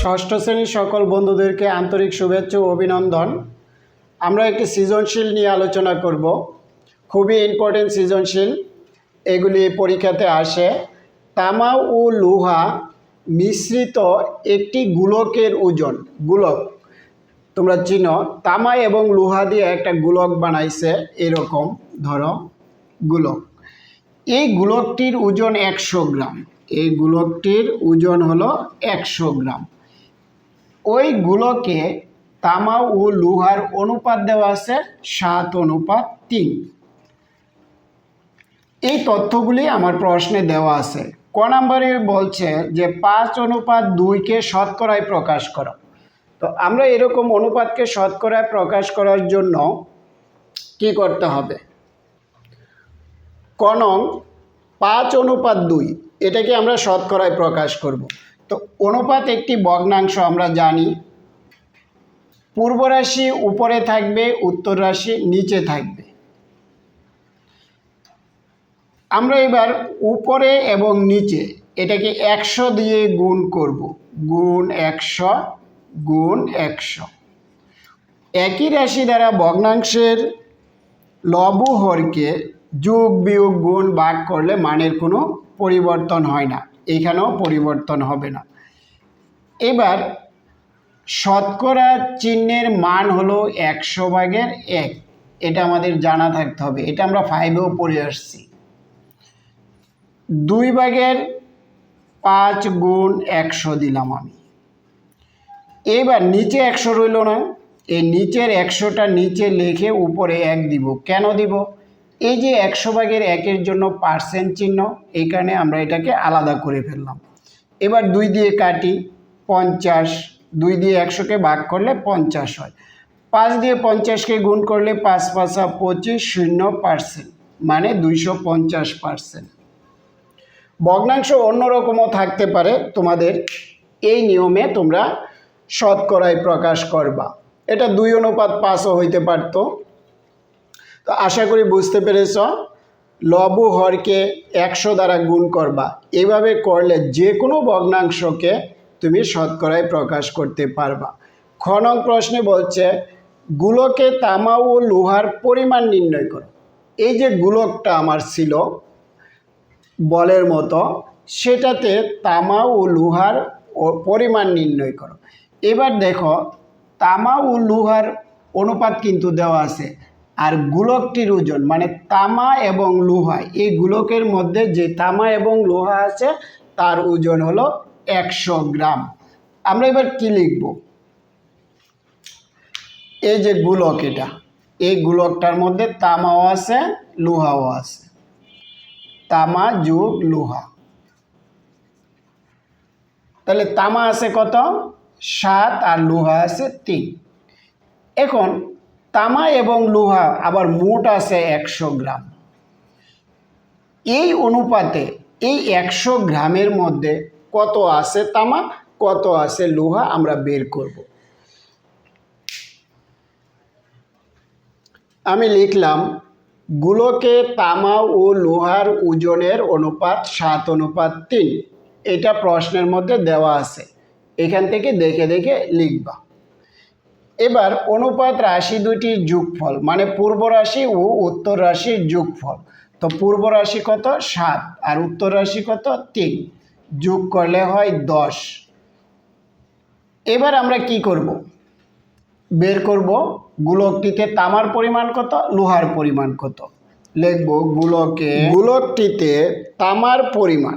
ষষ্ঠ শ্রেণির সকল বন্ধুদেরকে আন্তরিক শুভেচ্ছা ও অভিনন্দন। আমরা একটি সৃজনশীল নিয়ে আলোচনা করব। খুবই ইম্পর্টেন্ট সৃজনশীল। এগুলি পরীক্ষাতে আসে। তামা ও লোহা মিশ্রিত একটি গোলকের ওজন, গুলক। তোমরা চিনো, তামা এবং লোহা দিয়ে একটা গুলক বানাইছে, এরকম, ধরো, গোলক। এই গোলকটির ওজন একশো গ্রাম। এই গোলকটির ওজন হলো একশো গ্রাম। ওই গোলকে তামা ও লোহার অনুপাত দেওয়া আছে সাত অনুপাত তিন। এই তথ্যগুলি আমার প্রশ্নে দেওয়া আছে। ক নম্বরে বলছে যে পাঁচ অনুপাত দুইকে শতকরায় প্রকাশ করো। তো আমরা এরকম অনুপাতকে শতকরায় প্রকাশ করার জন্য কি করতে হবে? কনং পাঁচ অনুপাত দুই। এটাকে আমরা শতকরায় প্রকাশ করব। তো অনুপাত একটি ভগ্নাংশ আমরা জানি। পূর্ব রাশি উপরে থাকবে, উত্তর রাশি নিচে থাকবে। আমরা এবার উপরে এবং নিচে এটাকে একশো দিয়ে গুণ করব। গুণ একশো গুণ একশো। একই রাশি দ্বারা ভগ্নাংশের লবু হরকে যোগ বিয়োগ গুণ ভাগ করলে মানের কোনো পরিবর্তন হয় না। এখানেও পরিবর্তন হবে না। এবার শতকরা চিহ্নের মান হলো একশো ভাগের এক। এটা আমাদের জানা থাকতে হবে। এটা আমরা ফাইভেও পড়ে আসছি। দুই ভাগের পাঁচ গুণ একশো দিলাম আমি। এবার নিচে একশো রইল না। এই নিচের একশোটা নিচে লিখে উপরে এক দিব। কেন দিব? এই যে একশো ভাগের একের জন্য পার্সেন্ট চিহ্ন এইখানে আমরা এটাকে আলাদা করে ফেললাম। এবার দুই দিয়ে কাটি পঞ্চাশ, দুই দিয়ে একশোকে ভাগ করলে পঞ্চাশ হয়। পাঁচ দিয়ে পঞ্চাশকে গুণ করলে পাঁচ পাঁচা পঁচিশ শূন্য পার্সেন্ট মানে দুইশো পঞ্চাশ পার্সেন্ট ভগ্নাংশ অন্যরকমও থাকতে পারে, তোমাদের এই নিয়মে তোমরা শতকরায় প্রকাশ করবা। এটা দুই অনুপাত পাঁচও হইতে পারতো। তো আশা করি বুঝতে পেরেছ। লবু হরকে একশো দ্বারা গুণ করবা। এভাবে করলে যে কোনো ভগ্নাংশকে তুমি শতকরায় প্রকাশ করতে পারবা। খ নং প্রশ্নে বলছে, গুলোকে তামা ও লোহার পরিমাণ নির্ণয় করো। এই যে গুলকটা আমার ছিল বলের মতো, সেটাতে তামা ও লোহার পরিমাণ নির্ণয় করো। এবার দেখো, তামা ও লোহার অনুপাত কিন্তু দেওয়া আছে। আর গোলকটির ওজন মানে তামা এবং লোহা, এই গোলকের মধ্যে যে তামা এবং লোহা আছে, তার ওজন হলো একশো গ্রাম। আমরা এবার কি লিখব? এই যে গোলক এটা, এই গোলকটার মধ্যে তামাও আছে, লোহাও আছে। তামা যোগ লোহা। তাহলে তামা আছে কত? সাত আর লোহা আছে তিন। এখন তামা এবং লোহা, আবার মোট আছে একশো গ্রাম। এই অনুপাতে এই একশো গ্রামের মধ্যে কত আছে তামা, কত আছে লোহা, আমরা বের করব। আমি লিখলাম, গুলোকে তামা ও লোহার ওজনের অনুপাত সাত, অনুপাত তিন। এটা প্রশ্নের মধ্যে দেওয়া আছে। এখান থেকে দেখে দেখে লিখবা। এবার অনুপাত রাশি দুটির যোগফল মানে পূর্ব রাশি ও উত্তর রাশির যোগফল। তো পূর্ব রাশি কত? সাত, আর উত্তর রাশি কত? তিন। যোগ করলে হয় দশ। এবার আমরা কি করব? বের করব গোলকটিতে তামার পরিমাণ কত? লোহার পরিমাণ কত? লিখব গোলকে গোলকটিতে তামার পরিমাণ।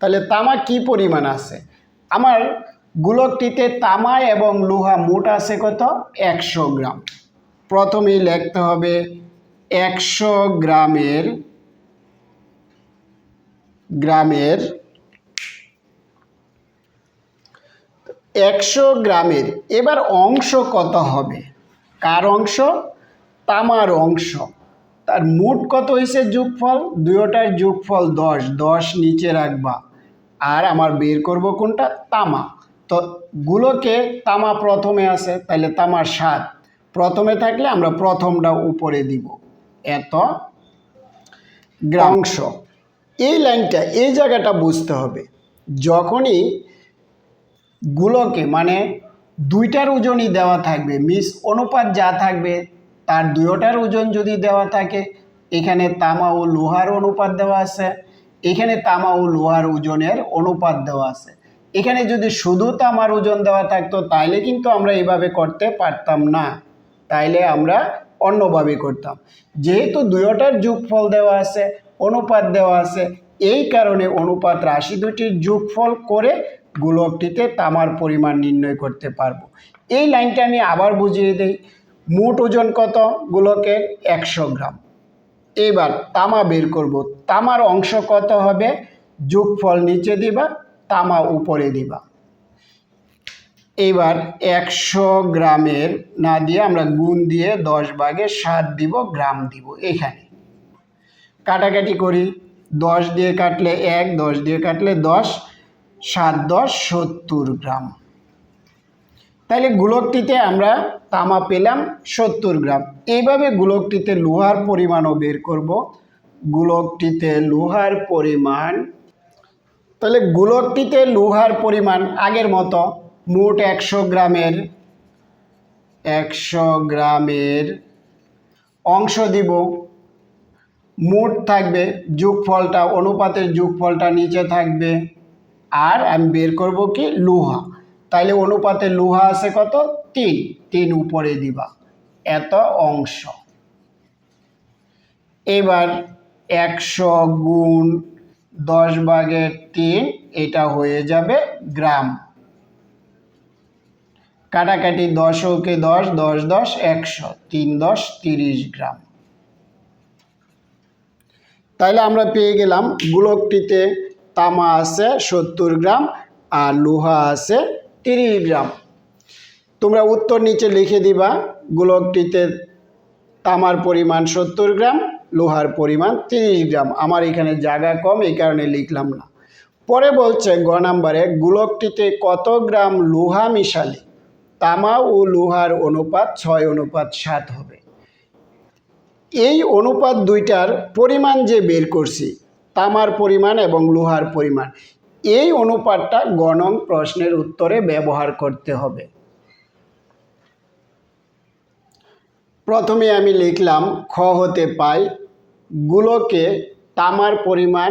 তাহলে তামা কি পরিমাণ আছে? আমার গোলকটিতে তামা এবং লোহা মোট আছে কত? একশো গ্রাম। প্রথমেই লিখতে হবে একশো গ্রামের গ্রামের একশো গ্রামের এবার অংশ কত হবে? কার অংশ? তামার অংশ। তার মোট কত হয়েছে যোগফল? দুয়োটার যোগফল দশ। দশ নিচে রাখবা। আর আমার বের করব কোনটা? তামা। তো গুলোকে তামা প্রথমে আছে তাহলে তামার সাত প্রথমে থাকলে আমরা প্রথমটা উপরে দিব। এত গ্রাংশ। এই লাইনটা, এই জায়গাটা বুঝতে হবে। যখনই গুলোকে মানে দুইটার ওজনই দেওয়া থাকবে, মিস অনুপাত যা থাকবে, তার দুয়োটার ওজন যদি দেওয়া থাকে, এখানে তামা ও লোহার অনুপাত দেওয়া আছে, এখানে তামা ও লোহার ওজনের অনুপাত দেওয়া আছে। এখানে যদি শুধু তামার ওজন দেওয়া থাকতো, তাইলে কিন্তু আমরা এইভাবে করতে পারতাম না। তাইলে আমরা অন্যভাবে করতাম। যেহেতু দুয়োটার যোগফল দেওয়া আছে, অনুপাত দেওয়া আছে, এই কারণে অনুপাত রাশি দুটির যোগফল করে গোলকটিতে তামার পরিমাণ নির্ণয় করতে পারব। এই লাইনটা আমি আবার বুঝিয়ে দিই। মোট ওজন কত গোলকের? একশো গ্রাম। এবার তামা বের করব। তামার অংশ কত হবে? যোগফল নিচে দিবা তামা উপরে দিবা। এবার একশো গ্রামের না দিয়ে আমরা গুণ দিয়ে দশ ভাগে সাত দিব, গ্রাম দিব এখানে। কাটাকাটি করি। দশ দিয়ে কাটলে এক, দশ দিয়ে কাটলে দশ, সাত, দশ, সত্তর গ্রাম। তাহলে গোলকটিতে আমরা তামা পেলাম সত্তর গ্রাম। এইভাবে গোলকটিতে লোহার পরিমাণও বের করব। গোলকটিতে লোহার পরিমাণ তাহলে গোলকটিতে লোহার পরিমাণ আগের মতো মোট একশো গ্রামের একশো গ্রামের অংশ দিব। মোট থাকবে যোগফলটা, অনুপাতের যোগফলটা নিচে থাকবে। আর আমি বের করব কি? লোহা। তাইলে অনুপাতে লোহা আছে কত? তিন। তিন উপরে দিবা। এত অংশ। এবার একশো গুণ দশ ভাগের তিন, এটা হয়ে যাবে গ্রাম। কাটাকাটি দশ ওকে দশ দশ দশ, একশো, তিন, দশ, তিরিশ গ্রাম। তাহলে আমরা পেয়ে গেলাম গোলকটিতে তামা আছে সত্তর গ্রাম আর লোহা আছে তিরিশ গ্রাম। তোমরা উত্তর নিচে লিখে দিবা গোলকটিতে তামার পরিমাণ সত্তর গ্রাম লোহার পরিমাণ তিরিশ গ্রাম। আমার এখানে জায়গা কম, এই কারণে লিখলাম না। পরে বলছে, গ নাম্বারে, গোলকটিতে কত গ্রাম লোহা মিশালে? তামা ও লোহার অনুপাত ছয়, অনুপাত সাত হবে। এই অনুপাত দুইটার পরিমাণ যে বের করছি, তামার পরিমাণ এবং লোহার পরিমাণ, এই অনুপাতটা গণং প্রশ্নের উত্তরে ব্যবহার করতে হবে। প্রথমে আমি লিখলাম খ হতে পাই, গুলোকে তামার পরিমাণ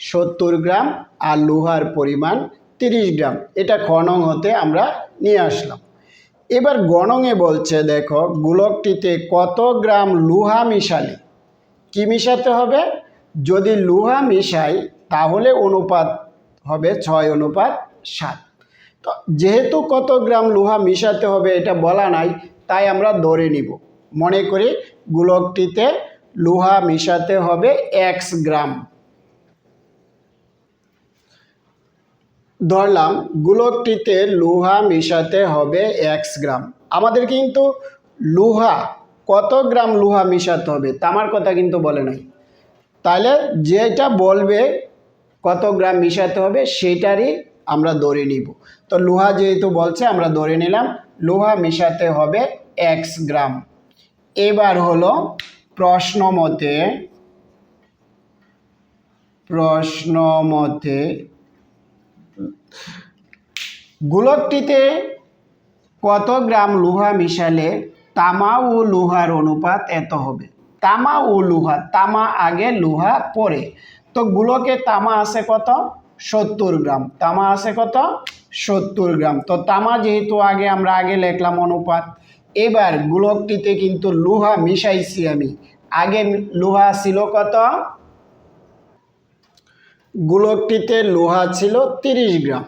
সত্তর গ্রাম আর লোহার পরিমাণ তিরিশ গ্রাম। এটা খনং হতে আমরা নিয়ে আসলাম। এবার গণঙে বলছে, দেখো, গোলকটিতে কত গ্রাম লোহা মিশালে? কি মিশাতে হবে? যদি লোহা মিশাই, তাহলে অনুপাত হবে ছয়, অনুপাত সাত। তো যেহেতু কত গ্রাম লোহা মিশাতে হবে এটা বলা নাই, তাই আমরা ধরে নিব। মনে করি, গোলকটিতে লোহা মিশাতে হবে এক্স গ্রাম। ধরলাম, গোলকটিতে লোহা মিশাতে হবে এক্স গ্রাম। আমাদের কিন্তু লোহা, কত গ্রাম লোহা মিশাতে হবে, তামার কথা কিন্তু বলে নাই। তাহলে যেটা বলবে, কত গ্রাম মিশাতে হবে, সেটারই আমরা ধরে নিব। তো লোহা যেহেতু বলছে, আমরা ধরে নিলাম, লোহা মিশাতে হবে এক্স গ্রাম। এবার হলো প্রশ্ন মতে প্রশ্ন মতে গোলকটিতে কত গ্রাম লোহা মিশালে তামা ও লোহার অনুপাত এত হবে? তামা ও লোহা, তামা আগে, লোহা পরে। তো গোলকে তামা আছে কত? সত্তর গ্রাম। তামা আছে কত? সত্তর গ্রাম। তো তামা যেহেতু আগে, আমরা আগে লিখলাম অনুপাত। এবার গোলকটিতে কিন্তু লোহা মিশাইছি আমি। আগে লোহা ছিল কত? গোলকটিতে লোহা ছিল তিরিশ গ্রাম।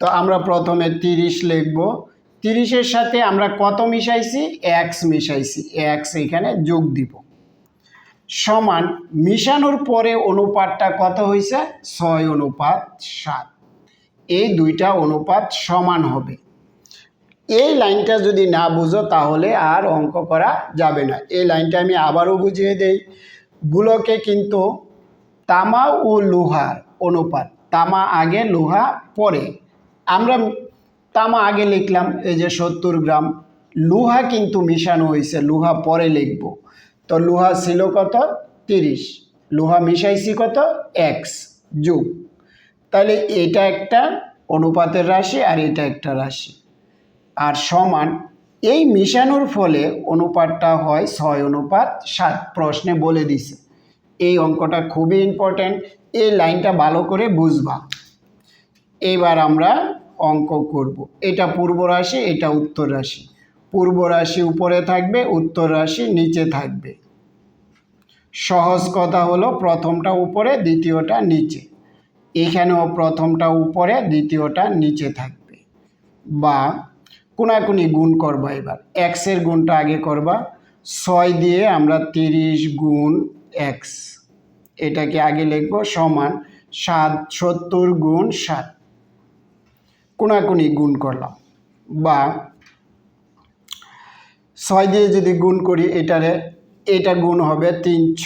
তো আমরা প্রথমে তিরিশ লিখব। তিরিশের সাথে আমরা কত মিশাইছি? এক্স মিশাইছি। এক্স এখানে যোগ দিব। সমান মিশানোর পরে অনুপাতটা কত হয়েছে ছয় অনুপাত সাত। এই দুইটা অনুপাত সমান হবে। এই লাইনটা যদি না বুঝো, তাহলে আর অঙ্ক করা যাবে না। এই লাইনটা আমি আবারও বুঝিয়ে দেই। গুলোকে কিন্তু তামা ও লোহার অনুপাত, তামা আগে, লোহা পরে। আমরা তামা আগে লিখলাম, এই যে সত্তর গ্রাম। লোহা কিন্তু মিশানো হয়েছে, লোহা পরে লিখব। তো লোহা ছিল কত? তিরিশ। লোহা মিশাইছি কত? এক্স যুগ। তাহলে এটা একটা অনুপাতের রাশি আর এটা একটা রাশি। আর সমান, এই মিশানোর ফলে অনুপাতটা হয় ছয় অনুপাত সাত প্রশ্নে বলে দিছে। এই অঙ্কটা খুবই ইম্পর্ট্যান্ট এই লাইনটা ভালো করে বুঝবা। এবার আমরা অঙ্ক করব। এটা পূর্ব রাশি, এটা উত্তর রাশি। পূর্ব রাশি উপরে থাকবে, উত্তর রাশি নিচে থাকবে। সহজ কথা হলো প্রথমটা উপরে, দ্বিতীয়টা নিচে। এখানেও প্রথমটা উপরে, দ্বিতীয়টা নিচে থাকবে। বা কোনাকুনি গুণ করবা এবার। এক্সের গুণটা আগে করবা। ছয় দিয়ে আমরা তিরিশ গুণ এক্স এটাকে আগে লিখব সমান সাত, সত্তর গুণ সাত। কোনাকুনি গুণ করলাম। বা ছয় দিয়ে যদি গুণ করি, এটারে, এটা গুণ হবে তিন, ছ,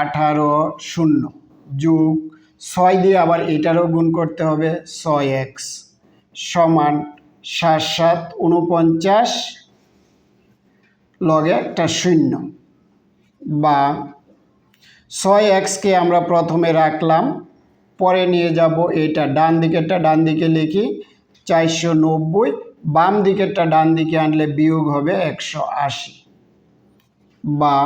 আঠারো, শূন্য। যোগ, ছয় দিয়ে আবার এটারও গুণ করতে হবে ছয় এক্স সমান সাত সাত উনপঞ্চাশ লগে একটা শূন্য। বা ছয় এক্সকে আমরা প্রথমে রাখলাম, পরে নিয়ে যাব এটা ডান দিকেরটা, ডান দিকে লিখি চারশো নব্বই, বাম দিকেরটা ডান দিকে আনলে বিয়োগ হবে একশো আশি। বা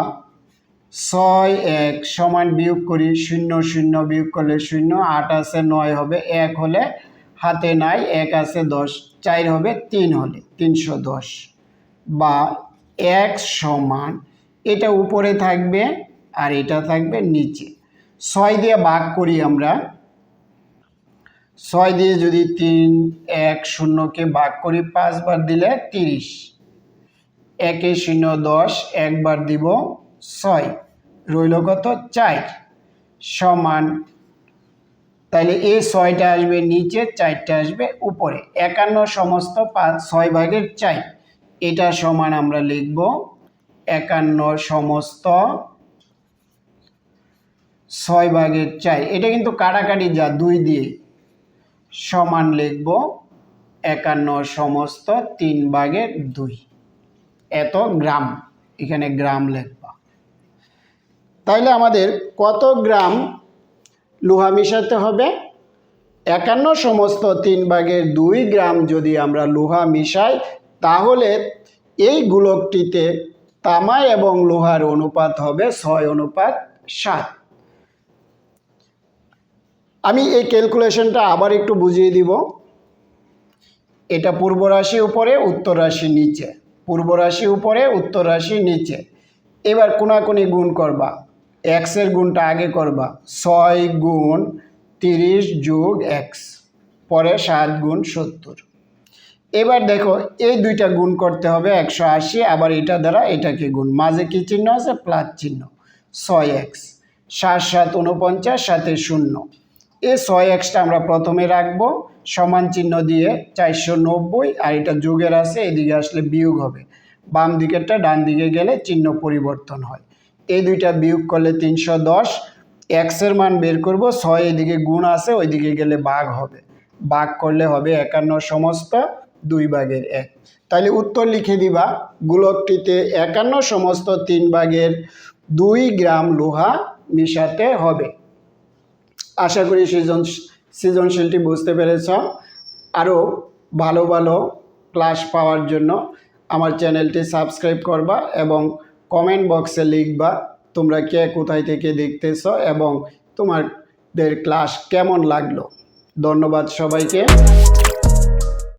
ছয় এক সমান বিয়োগ করি, শূন্য শূন্য বিয়োগ করলে শূন্য, আট আছে নয় হবে এক হলে হাতে নাই, এক আছে দশ, চার হবে তিন হলে, তিনশো দশ। বা এক সমান, এটা উপরে থাকবে আর এটা থাকবে নিচে। ছয় দিয়ে ভাগ করি আমরা। ছয় দিয়ে যদি তিন, এক শূন্যকে ভাগ করি, পাঁচবার দিলে তিরিশ। একে শূন্য দশ, একবার দিব ছয়, রইল কত চার। সমান তাহলে এই ছয়টা আসবে নিচে, চারটা আসবে উপরে। একান্ন সমস্ত পাঁচ, ছয় ভাগের চাই এটা সমান আমরা লিখব একান্ন সমস্ত ছয় ভাগের চাই এটা কিন্তু কাটাকাটি যা, দুই দিয়ে। সমান লিখব একান্ন সমস্ত তিন ভাগের দুই। এত গ্রাম, এখানে গ্রাম লিখবা। তাইলে আমাদের কত গ্রাম লোহা মিশাতে হবে। একান্ন সমস্ত তিন ভাগের দুই গ্রাম যদি আমরা লোহা মিশাই, তাহলে এই গোলকটিতে তামা এবং লোহার অনুপাত হবে ছয় অনুপাত সাত। আমি এই ক্যালকুলেশনটা আবার একটু বুঝিয়ে দিব। এটা পূর্ব রাশি উপরে, উত্তর রাশি নিচে। পূর্ব রাশি উপরে, উত্তর রাশি নিচে। এবার কোনাকুনি গুণ করবা। এক্সের গুণটা আগে করবা। ছয় গুণ তিরিশ যোগ এক্স, পরে সাত গুণ সত্তর। এবার দেখো, এই দুইটা গুণ করতে হবে একশো আশি, আবার এটা দ্বারা এটাকে গুণ। মাঝে কি চিহ্ন আছে? প্লাস চিহ্ন। ছয় এক্স, সাত সাত উনপঞ্চাশ সাথে শূন্য। এই ছয় এক্সটা আমরা প্রথমে রাখব, সমান চিহ্ন দিয়ে চারশো নব্বই, আর এটা যোগের আছে, এদিকে আসলে বিয়োগ হবে। বাম দিকেরটা ডান দিকে গেলে চিহ্ন পরিবর্তন হয়। এই দুইটা বিয়োগ করলে তিনশো দশ এক্সের মান বের করব, ছয় এদিকে গুণ আছে, ওইদিকে গেলে বাঘ হবে। বাঘ করলে হবে একান্ন সমস্ত দুই ভাগের এক। তাহলে উত্তর লিখে দিবা, গোলকটিতে একান্ন সমস্ত তিন ভাগের দুই গ্রাম লোহা মিশাতে হবে। আশা করি সৃজন, সৃজনশীলটি বুঝতে পেরেছ। আরও ভালো ভালো ক্লাস পাওয়ার জন্য আমার চ্যানেলটি সাবস্ক্রাইব করবা এবং কমেন্ট বক্সে লিখবা তোমরা কে কোথায় থেকে দেখতেছ এবং তোমাদের ক্লাস কেমন লাগল? ধন্যবাদ সবাইকে।